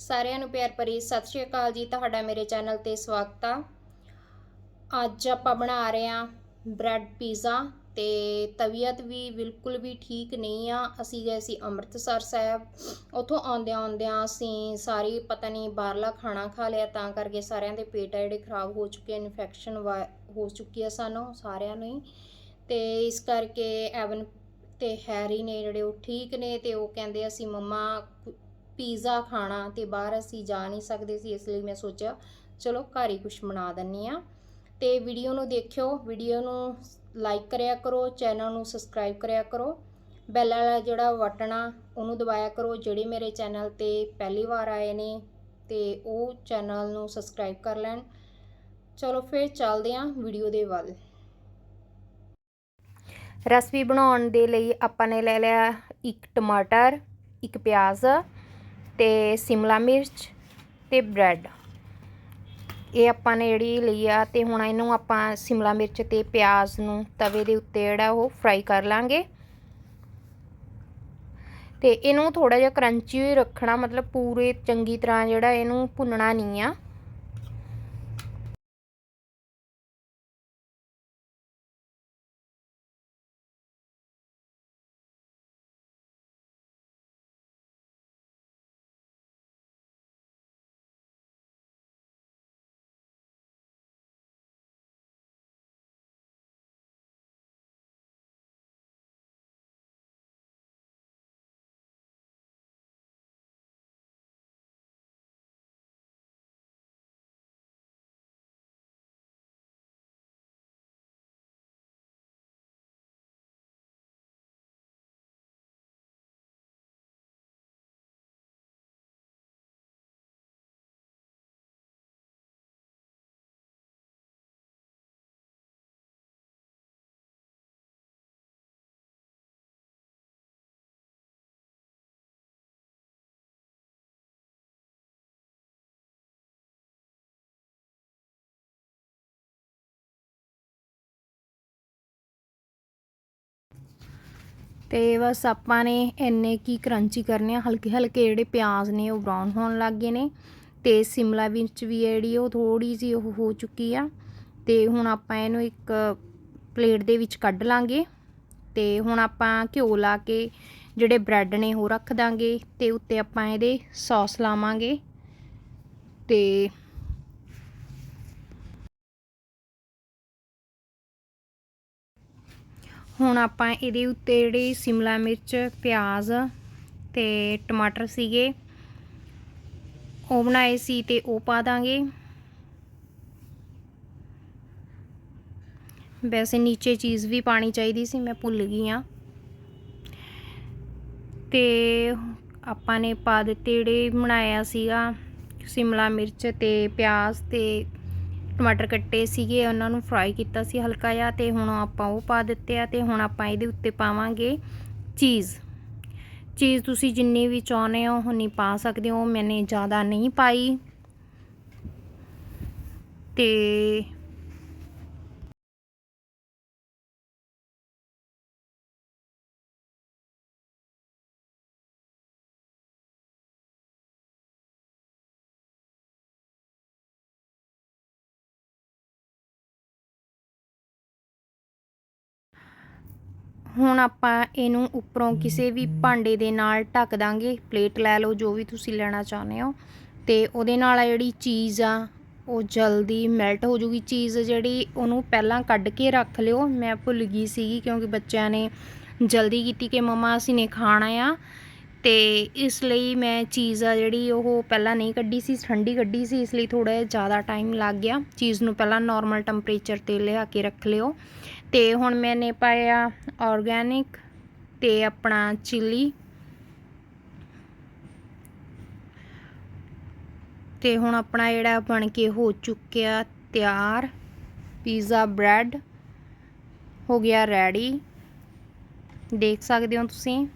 ਸਾਰਿਆਂ ਨੂੰ ਪਿਆਰ ਭਰੀ ਸਤਿ ਸ਼੍ਰੀ ਅਕਾਲ ਜੀ, ਤੁਹਾਡਾ ਮੇਰੇ ਚੈਨਲ ਤੇ ਸਵਾਗਤ ਆ। ਅੱਜ ਆਪਾਂ ਬਣਾ ਰਹੇ ਆ ਬ੍ਰੈਡ ਪੀਜ਼ਾ ਤੇ ਤਬੀਅਤ ਵੀ ਬਿਲਕੁਲ ਵੀ ਠੀਕ ਨਹੀਂ ਆ। ਅਸੀਂ ਗਏ ਸੀ ਅੰਮ੍ਰਿਤਸਰ ਸਾਹਿਬ। ਉੱਥੋਂ ਆਉਂਦਿਆਂ ਆਉਂਦਿਆਂ ਅਸੀਂ ਸਾਰੀ ਪਤਾ ਨਹੀਂ ਬਾਹਰਲਾ ਖਾਣਾ ਖਾ ਲਿਆ, ਤਾਂ ਕਰਕੇ ਸਾਰਿਆਂ ਦੇ ਪੇਟ ਆ ਜਿਹੜੇ ਖਰਾਬ ਹੋ ਚੁੱਕੇ, ਇਨਫੈਕਸ਼ਨ ਹੋ ਚੁੱਕੀ ਆ ਸਾਨੂੰ, ਸਾਰਿਆਂ ਨੂੰ ਹੀ। ਤੇ ਇਸ ਕਰਕੇ ਐਵਨ ਤੇ ਹੈਰੀ ਨੇ ਜਿਹੜੇ ਉਹ ਠੀਕ ਨੇ ਤੇ ਉਹ ਕਹਿੰਦੇ ਅਸੀਂ ਮੰਮਾ ਪੀਜ਼ਾ ਖਾਣਾ ਤੇ ਬਾਹਰ ਅਸੀਂ ਜਾ ਨਹੀਂ ਸਕਦੇ ਸੀ, ਇਸ ਲਈ ਮੈਂ ਸੋਚਿਆ, ਚਲੋ ਘਰ ਹੀ ਕੁਝ ਬਣਾ ਦਿੰਨੀ ਆ ਤੇ ਵੀਡੀਓ ਨੂੰ ਦੇਖਿਓ, ਵੀਡੀਓ ਨੂੰ ਲਾਈਕ ਕਰਿਆ ਕਰੋ ਚੈਨਲ ਨੂੰ ਸਬਸਕ੍ਰਾਈਬ ਕਰਿਆ ਕਰੋ। ਬੈਲ ਵਾਲਾ ਜਿਹੜਾ ਬਟਨ ਉਹਨੂੰ ਦਬਾਇਆ ਕਰੋ, ਜਿਹੜੇ ਮੇਰੇ ਚੈਨਲ ਤੇ ਪਹਿਲੀ ਵਾਰ ਆਏ ਨੇ, ਤੇ ਉਹ ਚੈਨਲ ਨੂੰ ਸਬਸਕ੍ਰਾਈਬ ਕਰ ਲੈਣ। ਚਲੋ ਫਿਰ ਚੱਲਦੇ ਆਂ ਵੀਡੀਓ ਦੇ ਵੱਲ। ਰੈਸਪੀ ਬਣਾਉਣ ਦੇ ਲਈ ਆਪਾਂ ਨੇ ਲੈ ਲਿਆ ਇੱਕ ਟਮਾਟਰ, ਇੱਕ ਪਿਆਜ਼ ਤੇ ਸ਼ਿਮਲਾ ਮਿਰਚ ਤੇ ਬ੍ਰੈਡ। ਇਹ ਆਪਾਂ ਨੇ ਜਿਹੜੀ ਲਈ ਆ ਤੇ ਹੁਣ ਇਹਨੂੰ ਆਪਾਂ ਸ਼ਿਮਲਾ ਮਿਰਚ ਤੇ ਪਿਆਜ਼ ਨੂੰ ਤਵੇ ਦੇ ਉੱਤੇ ਜਿਹੜਾ ਉਹ ਫਰਾਈ ਕਰ ਲਾਂਗੇ। ਤੇ ਇਹਨੂੰ ਥੋੜਾ ਜਿਹਾ ਕਰੰਚੀ ਹੀ ਰੱਖਣਾ, ਮਤਲਬ ਪੂਰੇ ਚੰਗੀ ਤਰ੍ਹਾਂ ਜਿਹੜਾ ਇਹਨੂੰ ਭੁੰਨਣਾ ਨਹੀਂ ਆ। ਤੇ ਬਸ ਆਪਾਂ ਨੇ ਇੰਨੇ ਕੀ ਕਰੰਚੀ ਕਰਨੇ ਆ ਹਲਕੇ ਹਲਕੇ ਜਿਹੜੇ ਪਿਆਜ਼ ਨੇ ਉਹ ਬਰਾਊਨ ਹੋਣ ਲੱਗ ਗਏ ਨੇ ਤੇ ਸਿਮਲਾ ਮਿਰਚ ਵੀ ਜਿਹੜੀ ਉਹ ਥੋੜੀ ਜੀ ਉਹ ਹੋ ਚੁੱਕੀ ਆ ਤੇ ਹੁਣ ਆਪਾਂ ਇਹਨੂੰ ਇੱਕ ਪਲੇਟ ਦੇ ਵਿੱਚ ਕੱਢ ਲਾਂਗੇ ਤੇ ਹੁਣ ਆਪਾਂ ਘਿਓ ਲਾ ਕੇ ਜਿਹੜੇ ਬ੍ਰੈਡ ਨੇ ਉਹ ਰੱਖ ਦਾਂਗੇ ਤੇ ਉੱਤੇ ਆਪਾਂ ਇਹਦੇ ਸੌਸ ਲਾਵਾਂਗੇ ਤੇ ਹੁਣ ਆਪਾਂ ਇਹਦੇ ਉੱਤੇ ਜਿਹੜੇ ਸ਼ਿਮਲਾ ਮਿਰਚ, ਪਿਆਜ਼ ਤੇ ਟਮਾਟਰ ਸੀਗੇ, ਉਹ ਬਣਾਏ ਸੀ ਤੇ ਉਹ ਪਾ ਦਾਂਗੇ। ਵੈਸੇ ਨੀਚੇ ਚੀਜ਼ ਵੀ ਪਾਣੀ ਚਾਹੀਦੀ ਸੀ, ਮੈਂ ਭੁੱਲ ਗਈ ਆ ਤੇ ਆਪਾਂ ਨੇ ਪਾ ਦਿੱਤੇ ਜਿਹੜੇ ਬਣਾਇਆ ਸੀਗਾ, ਸ਼ਿਮਲਾ ਮਿਰਚ ਤੇ ਪਿਆਜ਼ ਤੇ ਟਮਾਟਰ ਕੱਟੇ ਸੀਗੇ, ਉਹਨਾਂ ਨੂੰ ਫਰਾਈ ਕੀਤਾ ਸੀ ਹਲਕਾ ਜਿਹਾ ਤੇ ਹੁਣ ਆਪਾਂ ਉਹ ਪਾ ਦਿੱਤੇ ਆ ਤੇ ਹੁਣ ਆਪਾਂ ਇਹਦੇ ਉੱਤੇ ਪਾਵਾਂਗੇ ਚੀਜ਼ ਚੀਜ਼ ਤੁਸੀਂ ਜਿੰਨੀ ਵੀ ਚਾਹੁੰਦੇ ਹੋ ਉਨੀ ਪਾ ਸਕਦੇ ਹੋ ਮੈਨੇ ਜ਼ਿਆਦਾ ਨਹੀਂ ਪਾਈ। ਤੇ ਹੁਣ ਆਪਾਂ ਇਹਨੂੰ ਉੱਪਰੋਂ ਕਿਸੇ ਵੀ ਭਾਂਡੇ ਦੇ ਨਾਲ ਢੱਕ ਦਾਂਗੇ। ਪਲੇਟ ਲੈ ਲਓ, ਜੋ ਵੀ ਤੁਸੀਂ ਲੈਣਾ ਚਾਹੁੰਦੇ ਹੋ। ਤੇ ਉਹਦੇ ਨਾਲ ਆ ਜਿਹੜੀ ਚੀਜ਼ ਆ, ਉਹ ਜਲਦੀ ਮੈਲਟ ਹੋ ਜੂਗੀ। ਚੀਜ਼ ਜਿਹੜੀ ਉਹਨੂੰ ਪਹਿਲਾਂ ਕੱਢ ਕੇ ਰੱਖ ਲਿਓ। ਮੈਂ ਭੁੱਲ ਗਈ ਸੀਗੀ ਕਿਉਂਕਿ ਬੱਚਿਆਂ ਨੇ ਜਲਦੀ ਕੀਤੀ ਕਿ ਮਮਾ ਅਸੀਂ ਨੇ ਖਾਣਾ ਆ। ਤੇ ਇਸ ਲਈ ਮੈਂ ਚੀਜ਼ ਆ ਜਿਹੜੀ ਉਹ ਪਹਿਲਾਂ ਨਹੀਂ ਕੱਢੀ ਸੀ, ਠੰਡੀ ਕੱਢੀ ਸੀ, ਇਸ ਲਈ ਥੋੜਾ ਜਿਹਾ ਜ਼ਿਆਦਾ ਟਾਈਮ ਲੱਗ ਗਿਆ। ਚੀਜ਼ ਨੂੰ ਪਹਿਲਾਂ ਨਾਰਮਲ ਟੈਂਪਰੇਚਰ ਤੇ ਲਿਆ ਕੇ ਰੱਖ ਲਿਓ। ਤੇ ਹੁਣ ਮੈਨੇ ਪਾਇਆ ਆਰਗੈਨਿਕ ਤੇ ਆਪਣਾ ਚਿੱਲੀ। ਤੇ ਹੁਣ ਆਪਣਾ ਜਿਹੜਾ ਬਣ ਕੇ ਹੋ ਚੁੱਕਿਆ ਤਿਆਰ, ਪੀਜ਼ਾ ਬ੍ਰੈਡ, ਹੋ ਗਿਆ ਰੈਡੀ। ਦੇਖ ਸਕਦੇ ਹੋ ਤੁਸੀਂ।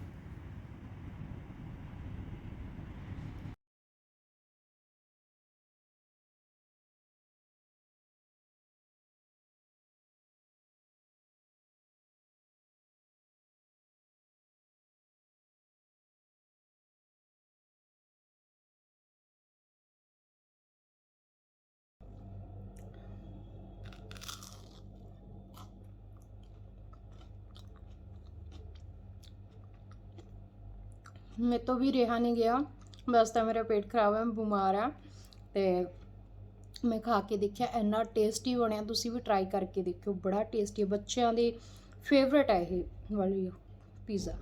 ਮੇਰੇ ਤੋਂ ਵੀ ਰਿਹਾ ਨਹੀਂ ਗਿਆ। ਬਸ ਤਾਂ ਮੇਰਾ ਪੇਟ ਖਰਾਬ ਹੈ ਮੈਂ ਬਿਮਾਰ ਆ ਤੇ ਮੈਂ ਖਾ ਕੇ ਦੇਖਿਆ, ਇੰਨਾ ਟੇਸਟੀ ਬਣਿਆ। ਤੁਸੀਂ ਵੀ ਟਰਾਈ ਕਰਕੇ ਦੇਖਿਓ, ਬੜਾ ਟੇਸਟੀ ਬੱਚਿਆਂ ਦੇ ਫੇਵਰਟ ਹੈ ਇਹ ਵਾਲੀ ਪੀਜ਼ਾ